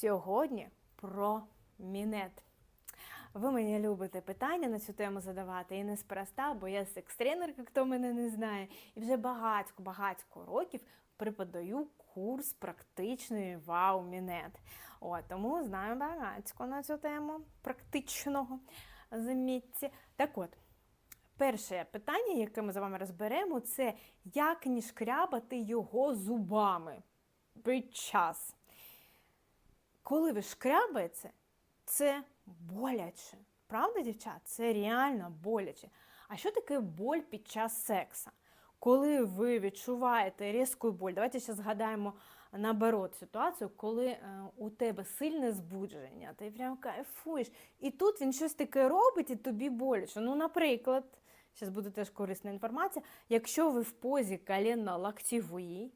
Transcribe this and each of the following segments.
Сьогодні про мінет. Ви мені любите питання на цю тему задавати і неспроста, бо я секс-тренер, хто мене не знає, і вже багатько-багатько років преподаю курс практичної вау-мінет. От, тому знаю багатько на цю тему практичного замітці. Так от, перше питання, яке ми з вами розберемо, це як не шкрябати його зубами під час. Коли ви шкрябаєте, це боляче. Правда, дівчат? Це реально боляче. А що таке боль під час секса? Коли ви відчуваєте різку боль, давайте ще згадаємо наоборот ситуацію, коли е, у тебе сильне збудження, ти прям кайфуєш, і тут він щось таке робить, і тобі боляче. Ну, наприклад, зараз буде теж корисна інформація, якщо ви в позі колінно-лактівої,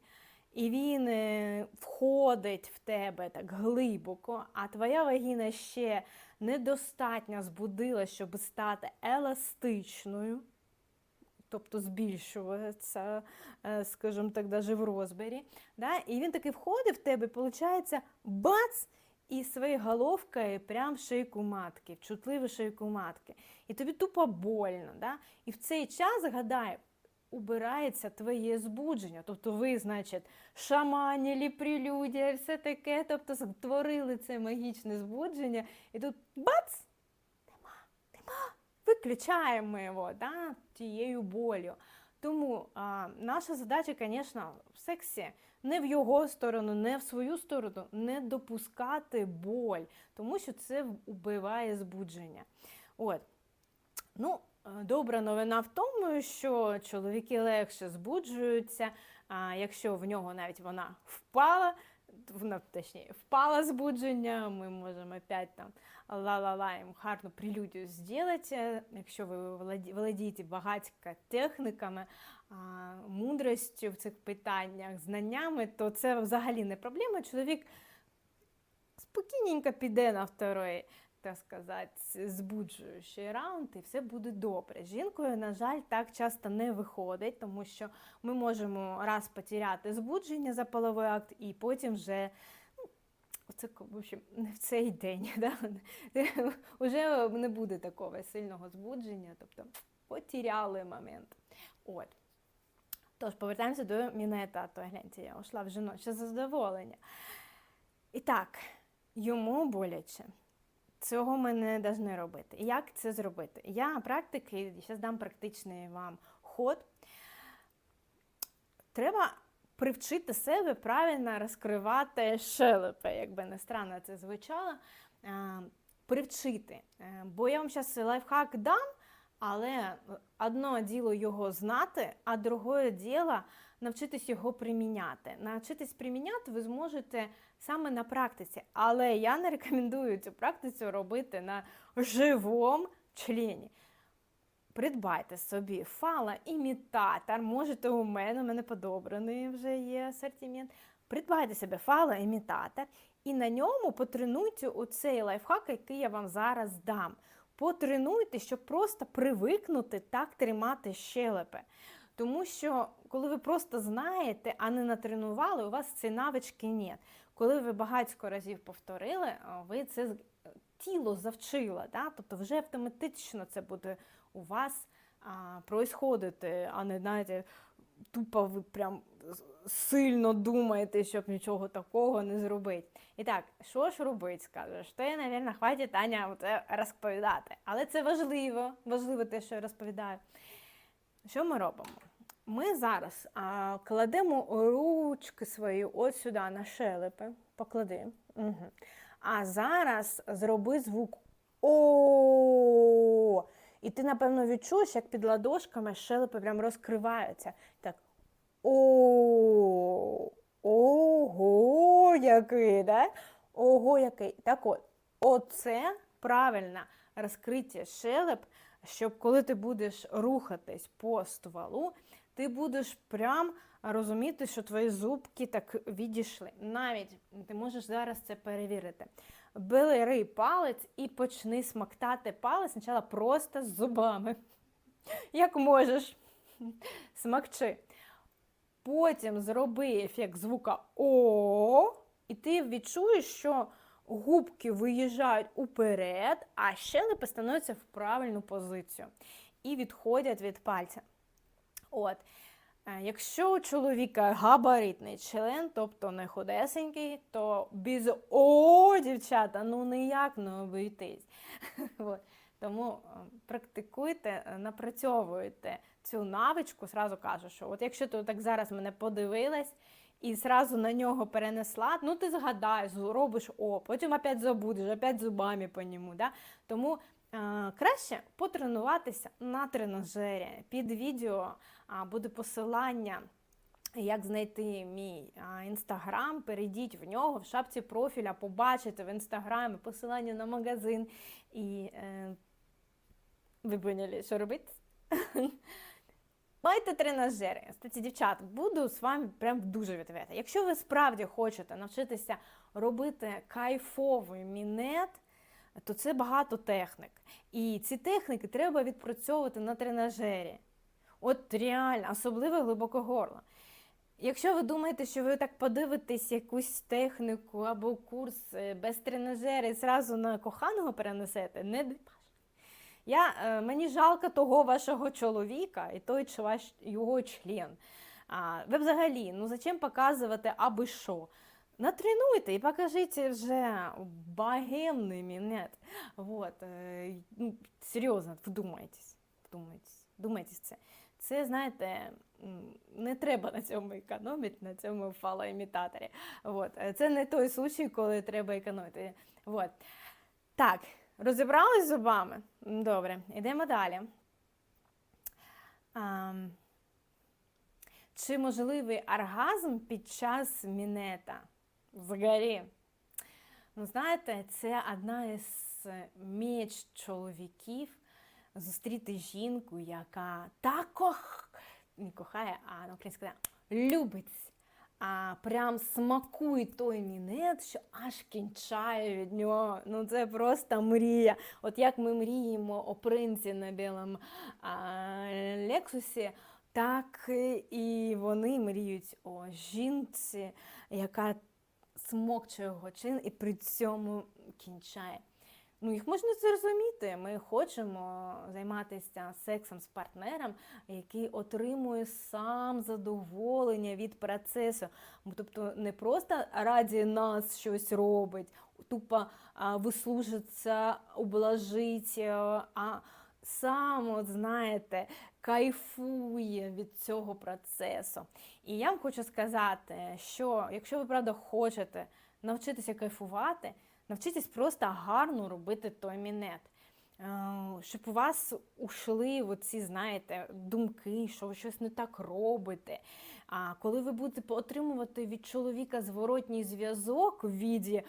і він е, входить в тебе так глибоко, а твоя вагіна ще недостатньо збудила, щоб стати еластичною, тобто збільшуватися, е, скажімо так, даже в розмірі. Да? І він таки входить в тебе, виходить, бац! І своєю головкою прям в шийку матки, в чутливу шийку матки. І тобі тупо больно. Да? І в цей час, гадай, убирається твоє збудження. Тобто ви, значить, шаманілі, прелюдія, все таке, тобто створили це магічне збудження, і тут бац! Нема, нема. Виключаємо його да, тією болю. Тому а, наша задача, звісно, в сексі не в його сторону, не в свою сторону, не допускати боль, тому що це вбиває збудження. От. Ну, Добра новина в тому, що чоловіки легше збуджуються, а якщо в нього навіть вона впала, вона точніше впала збудження, ми можемо опять там ла-ла-ла їм гарну прелюдію зробити. Якщо ви володієте багатько техніками, мудростю в цих питаннях, знаннями, то це взагалі не проблема. Чоловік спокійненько піде на второй так сказати, збуджуючий раунд, і все буде добре. Жінкою, на жаль, так часто не виходить, тому що ми можемо раз потеряти збудження за половий акт, і потім вже. ну, Це в общем, не в цей день, да? вже не буде такого сильного збудження, тобто потеряли момент. От. Тож, повертаємося до мінета, то гляньте, я ушла в жіноче задоволення. І так, йому боляче. Цього ми не повинні робити. Як це зробити? Я практики, зараз дам практичний вам ход. Треба привчити себе правильно розкривати шелепи, як би не странно це звучало. Привчити. Е, Бо я вам зараз лайфхак дам, але одно діло його знати, а друге діло навчитись його приміняти. Навчитись приміняти ви зможете саме на практиці, але я не рекомендую цю практицю робити на живому члені. Придбайте собі фалоімітатор, можете у мене, у мене подобраний вже є асортимент. Придбайте собі фалоімітатор і на ньому потренуйте оцей лайфхак, який я вам зараз дам. Потренуйте, щоб просто привикнути так тримати щелепи. Тому що, коли ви просто знаєте, а не натренували, у вас цієї навички нет. Коли ви багатько разів повторили, ви це тіло завчило, да? тобто вже автоматично це буде у вас а, происходити, а не знаєте, тупо ви прям сильно думаєте, щоб нічого такого не зробити. І так, що ж робити, скажеш? То я, мабуть, хватить Таня це розповідати. Але це важливо, важливо те, що я розповідаю. Що ми робимо? Ми зараз а, кладемо ручки свої от сюди на шелепи, поклади. Угу. А зараз зроби звук О. І ти, напевно, відчуєш, як під ладошками шелепи прям розкриваються. Так. О. Ого, який, да? Ого, який. Так от, оце правильне розкриття шелеп, щоб коли ти будеш рухатись по стволу, ти будеш прям розуміти, що твої зубки так відійшли. Навіть ти можеш зараз це перевірити. Бери палець і почни смоктати палець спочатку просто з зубами. Як можеш. Смокчи. Потім зроби ефект звука О, і ти відчуєш, що губки виїжджають уперед, а щелепи становляться в правильну позицію і відходять від пальця. От. Е, Якщо у чоловіка габаритний член, тобто не худесенький, то без о, дівчата, ну ніяк не обійтись. Тому е, практикуйте, е, напрацьовуйте цю навичку, зразу кажу, що от якщо ти так зараз мене подивилась і зразу на нього перенесла, ну ти згадаєш, робиш о, потім опять забудеш, опять зубами по ньому. Да? Тому е, краще потренуватися на тренажері. Під відео буде посилання. Як знайти мій інстаграм, перейдіть в нього, в шапці профіля, побачите в інстаграмі посилання на магазин. І е, ви поняли, що робити? Майте тренажери. Кстати, дівчат, буду з вами прям дуже відверта. Якщо ви справді хочете навчитися робити кайфовий мінет, то це багато технік. І ці техніки треба відпрацьовувати на тренажері. От реально, особливо глибоке горло. Якщо ви думаєте, що ви так подивитесь якусь техніку або курс е, без тренажера і зразу на коханого перенесете, не дипаш. Я, е, мені жалко того вашого чоловіка і той чи ваш його член. А, ви взагалі, ну зачем показувати аби що? Натренуйте і покажіть вже богемний мінет. Вот. е, Ну, серйозно, вдумайтесь, вдумайтесь, вдумайтесь це. Це, знаєте, не треба на цьому економити, на цьому фалоімітаторі. Вот. е, Це не той случай, коли треба економити. Вот. Так, розібрались з зубами? Добре, йдемо далі. Ам, Чи можливий оргазм під час мінета? Взагалі. Ну, знаєте, це одна із міч чоловіків зустріти жінку, яка так кох... не кохає, а на українську любить. А прям смакує той мінет, що аж кінчає від нього. Ну це просто мрія. От як ми мріємо о принці на білому Лексусі, так і вони мріють о жінці, яка смокче його чин і при цьому кінчає. Ну, їх можна зрозуміти. Ми хочемо займатися сексом з партнером, який отримує сам задоволення від процесу. Тобто не просто раді нас щось робить, тупо вислужиться, облажить, а сам, знаєте, кайфує від цього процесу. І я вам хочу сказати, що якщо ви правда хочете навчитися кайфувати, навчитесь просто гарно робити той мінет. Е, Щоб у вас ушли оці, знаєте, думки, що ви щось не так робите. А коли ви будете отримувати від чоловіка зворотній зв'язок в віді,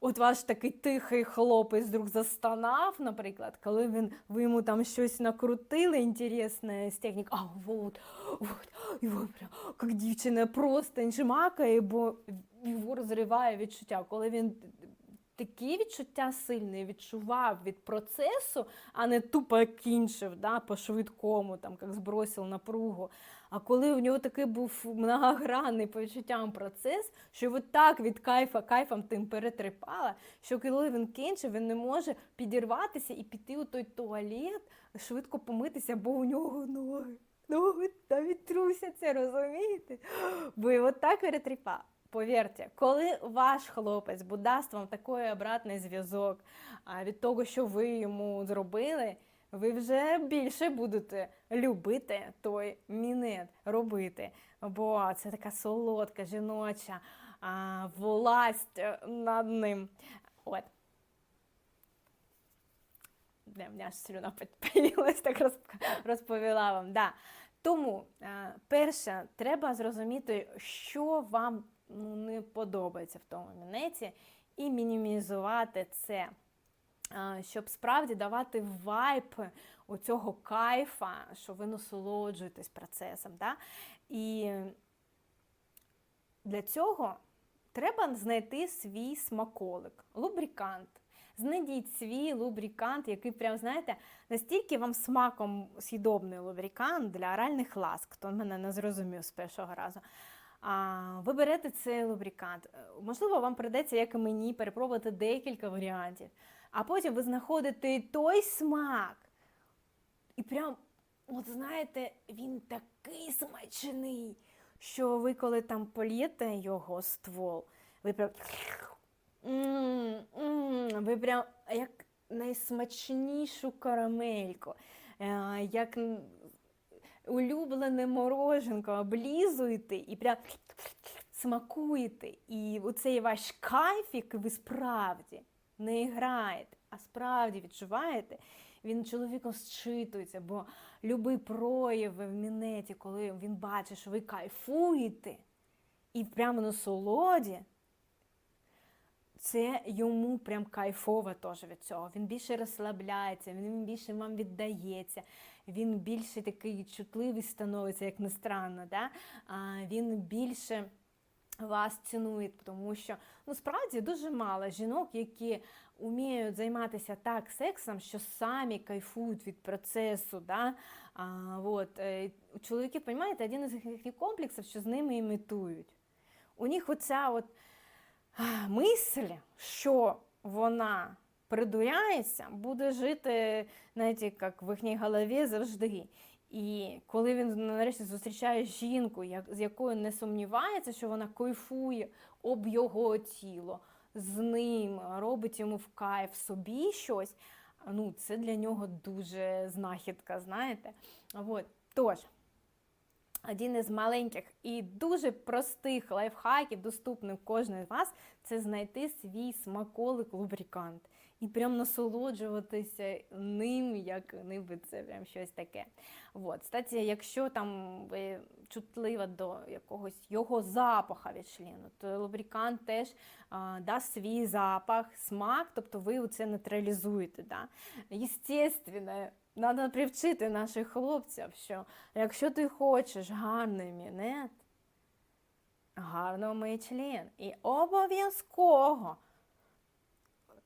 от ваш такий тихий хлопець вдруг застанав, наприклад, коли він, ви йому там щось накрутили інтересне з технік, а вот, вот, і от прям, як дівчина просто жмакає, бо його розриває відчуття, коли він такі відчуття сильні відчував від процесу, а не тупо кінчив да, по швидкому, там, як збросив напругу. А коли у нього такий був многогранний по відчуттям процес, що його так від кайфа кайфом тим перетрипала, що коли він кінчив, він не може підірватися і піти у той туалет, швидко помитися, бо у нього ноги. Ноги навіть трусяться, розумієте? Бо його так перетріпав. Повірте, коли ваш хлопець буде дасть вам такий обратний зв'язок від того, що ви йому зробили, ви вже більше будете любити той мінет робити. Бо це така солодка жіноча власть е, над ним. От. В мене слюна появилась, так розповіла вам. Да. Тому, е, перше, треба зрозуміти, що вам ну, не подобається в тому мінеті, і мінімізувати це, е, щоб справді давати вайп оцього кайфа, що ви насолоджуєтесь процесом. Да? І для цього треба знайти свій смаколик, лубрикант. Знайдіть свій лубрикант, який прям, знаєте, настільки вам смаком сідобний лубрикант для оральних ласк, хто мене не зрозумів з першого разу. А, ви берете цей лубрикант. Е, Можливо, вам придеться, як і мені, перепробувати декілька варіантів. А потім ви знаходите той смак. І прям, от знаєте, він такий смачний, що ви, коли там полієте його ствол, ви прям. Ви прям як найсмачнішу карамельку, е, як улюблене мороженко облізуєте і прям смакуєте. І оцей ваш кайф, який ви справді не граєте, а справді відчуваєте, він чоловіком зчитується, бо любий прояв в мінеті, коли він бачить, що ви кайфуєте, і прямо на солоді, це йому прям кайфово теж від цього. Він більше розслабляється, він більше вам віддається, він більше такий чутливий становиться, як не странно. Да? Він більше вас цінує, тому що ну справді дуже мало жінок, які вміють займатися так сексом, що самі кайфують від процесу. Да? А, вот, е, у чоловіків, розумієте, один із їхніх комплексів, що з ними імітують. У них оця от мисль, що вона придуряється, буде жити, знаєте, як в їхній голові завжди. І коли він нарешті зустрічає жінку, як, з якою не сумнівається, що вона кайфує об його тіло, з ним, робить йому в кайф собі щось, ну, це для нього дуже знахідка, знаєте. От. Тож, один із маленьких і дуже простих лайфхаків, доступних кожному з вас, це знайти свій смаколик лубрикант. І прям насолоджуватися ним, як ніби це прям щось таке. От. Кстати, якщо там ви чутлива до якогось його запаха від члену, то лубрикант теж а, дасть свій запах, смак, тобто ви це нейтралізуєте. Да? Єстественно, треба привчити наших хлопців, що якщо ти хочеш гарний мінет, гарно мий член. І обов'язково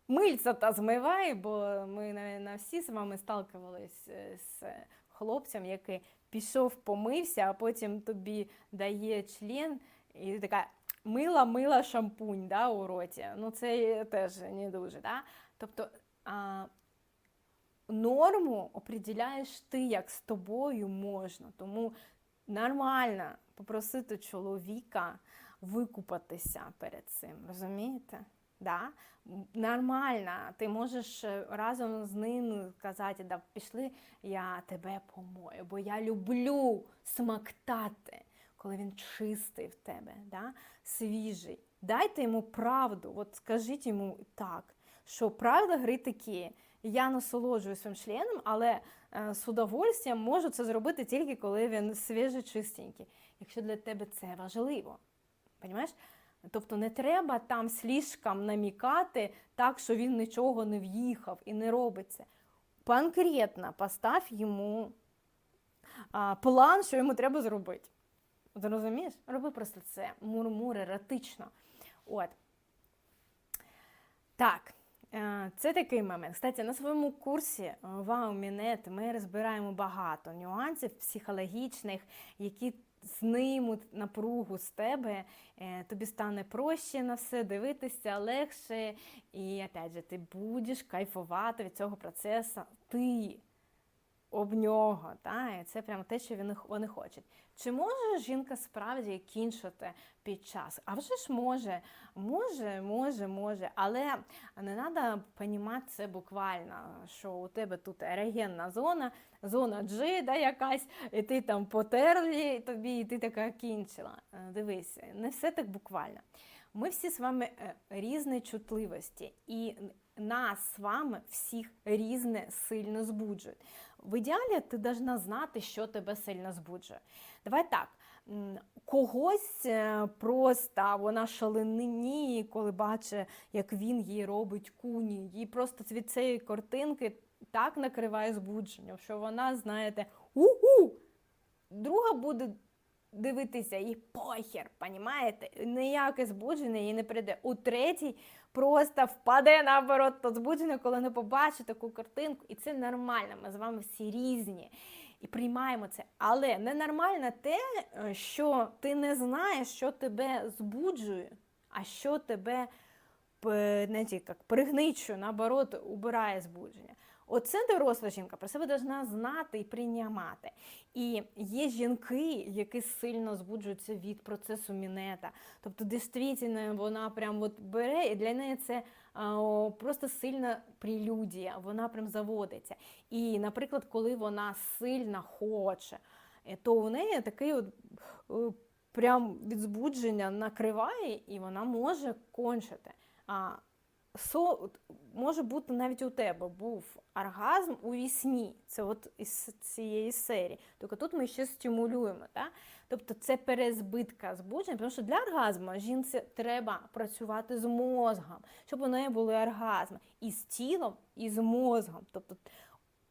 мильця та змивай, бо ми на всі з вами сталкувались е, з хлопцем, який пішов, помився, а потім тобі дає член, і така мила, мила шампунь да, у роті. Ну, це теж не дуже. Да? Тобто а, норму определяєш ти, як з тобою можна. Тому нормально попросити чоловіка викупатися перед цим, розумієте? Да? Нормально, ти можеш е, разом з ним казати, да, пішли, я тебе помою, бо я люблю смактати, коли він чистий в тебе, да? свіжий. Дайте йому правду, от скажіть йому так, що правила гри такі. Я насолоджуюсь своїм членом, але е, з удовольствием можу це зробити тільки коли він свіжий, чистенький, якщо для тебе це важливо. Понимаєш? Тобто не треба там слишком намікати так, що він нічого не в'їхав і не робиться. Конкретно постав йому а, план, що йому треба зробити. Ти розумієш? Роби просто це. Мур-мур, еротично. От. Так. Е, Це такий момент. Кстати, на своєму курсі е, Вау Мінет ми розбираємо багато нюансів психологічних, які знимуть напругу з тебе, е, тобі стане проще на все дивитися, легше. І опять же, ти будеш кайфувати від цього процесу. Ти об нього. Та? І це прямо те, що вони, вони хочуть. Чи може жінка справді кінчити під час? А вже ж може, може, може, може, але не треба розуміти це буквально, що у тебе тут ерогенна зона, зона G, да, якась, і ти там потерлі тобі, і ти така кінчила. Е, Дивись, не все так буквально. Ми всі з вами е, різної чутливості, і нас з вами всіх різне сильно збуджують. В ідеалі ти повинна знати, що тебе сильно збуджує. Давай так. Когось е, просто вона шаленіє, коли бачить, як він їй робить куні. Їй просто від цієї картинки так накриває збудження, що вона, знаєте, у-у! Друга буде дивитися і похер, понімаєте? Ніяке збудження їй не прийде. У третій просто впаде наоборот то збудження, коли не побачить таку картинку. І це нормально, ми з вами всі різні. і приймаємо це. Але ненормально те, е, що ти не знаєш, що тебе збуджує, а що тебе п- знаєте, як пригничує, наоборот, убирає збудження. Оце доросла жінка про себе повинна знати і приймати. І є жінки, які сильно збуджуються від процесу мінета. Тобто, дійсно, вона прям от бере, і для неї це о, просто сильна прелюдія, вона прям заводиться. І, наприклад, коли вона сильно хоче, е, то у неї такий от е, прям від збудження накриває, і вона може кончити. А, со, може бути навіть у тебе був оргазм у вісні. Це от із цієї серії. Тільки тут ми ще стимулюємо. Так? Тобто це перезбитка збудження, тому що для оргазму жінці треба працювати з мозгом, щоб у неї були оргазми і з тілом, і з мозгом. Тобто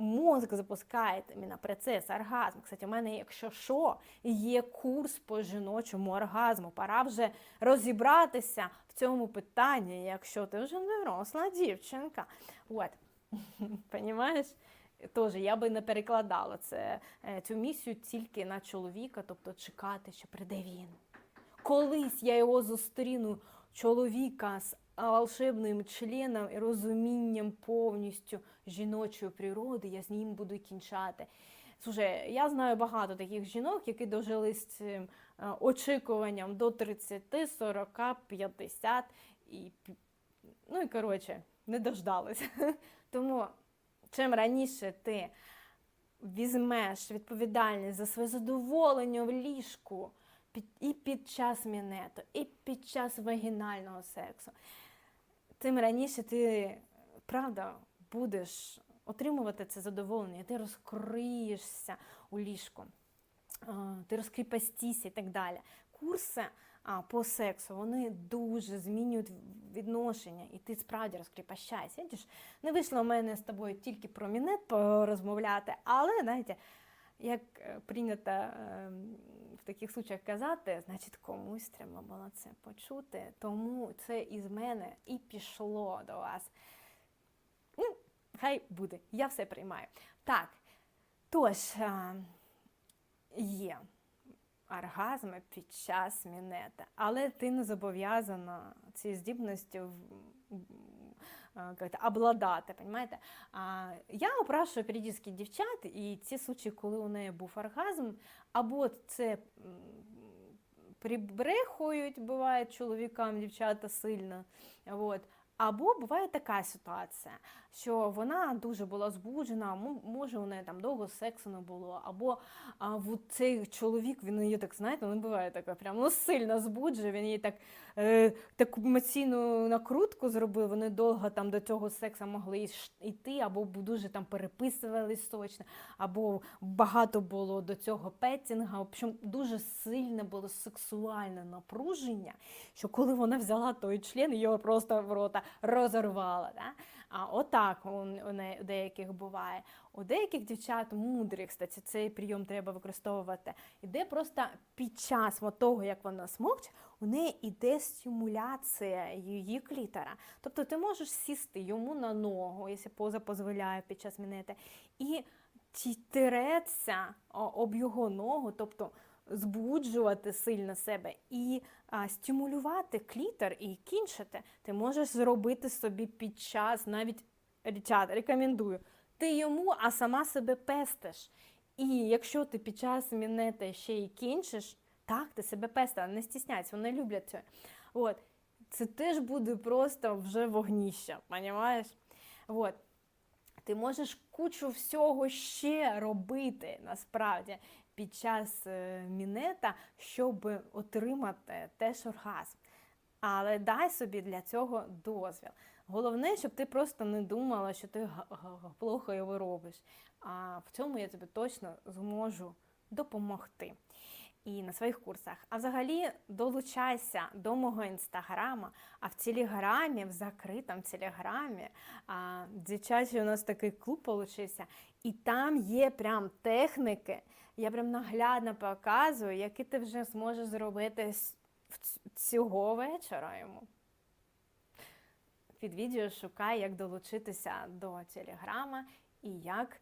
мозок запускає іменно процес оргазму. Кстати, у мене, якщо що, є курс по жіночому оргазму. Пора вже розібратися в цьому питанні, якщо ти вже доросла дівчинка. От, Понімаєш? Тож я би не перекладала це, е, цю місію тільки на чоловіка, тобто чекати, що прийде він. Колись я його зустріну чоловіка з волшебним членом і розумінням повністю жіночої природи, я з ним буду кінчати. Слушай, я знаю багато таких жінок, які дожили з цим очікуванням до 30, 40, 50 і ну і коротше, не дождалися. Тому чим раніше ти візьмеш відповідальність за своє задоволення в ліжку і під час мінету, і під час вагінального сексу, тим раніше ти правда будеш отримувати це задоволення, ти розкриєшся у ліжку, ти розкріпостійся і так далі. Курси по сексу вони дуже змінюють відношення, і ти справді розкріпощаєшся. Видиш, не вийшло в мене з тобою тільки про мінет порозмовляти, але знаєте, як е, прийнято е, в таких случаях казати, значить комусь треба було це почути. Тому це із мене і пішло до вас. Ну, хай буде, я все приймаю. Так, тож є оргазми під час мінета, але ти не зобов'язана цією здібністю в- а, как это, обладати, понимаєте? А, я опрашую періодично дівчат, і ці случаї, коли у неї був оргазм, або це прибрехують, буває чоловікам, дівчата сильно. Вот. Або буває така ситуація, що вона дуже була збуджена, може у неї там довго сексу не було, або а, от цей чоловік, він її так, знаєте, не буває таке прям ну, сильно збуджує, він її так е, таку емоційну накрутку зробив, вони довго там до цього сексу могли йти, або дуже там переписувались сочно, або багато було до цього петінга. В общем, дуже сильне було сексуальне напруження, що коли вона взяла той член, його просто в рота розорвала. Да? А отак у, у, деяких буває. У деяких дівчат мудрих, кстати, цей прийом треба використовувати. Іде просто під час того, як вона смокче, у неї іде стимуляція її клітора. Тобто ти можеш сісти йому на ногу, якщо поза дозволяє під час мінети, і тереться об його ногу, тобто збуджувати сильно себе і а, стимулювати клітор і кінчити. Ти можеш зробити собі під час, навіть дівчата, рекомендую. Ти йому, а сама себе пестиш. І якщо ти під час мінети ще й кінчиш, так, ти себе пестила, не стісняйся, вони люблять це. От. Це теж буде просто вже вогніще, понімаєш? От. Ти можеш кучу всього ще робити насправді під час е, мінета, щоб отримати теж оргазм. Але дай собі для цього дозвіл. Головне, щоб ти просто не думала, що ти плохо його робиш. А в цьому я тобі точно зможу допомогти. І на своїх курсах. А взагалі долучайся до мого інстаграма, а в телеграмі, в закритому телеграмі, а, дитячий у нас такий клуб получився, і там є прям техніки. Я прям наглядно показую, які ти вже зможеш зробити цього вечора йому. Під відео шукай, як долучитися до телеграма і як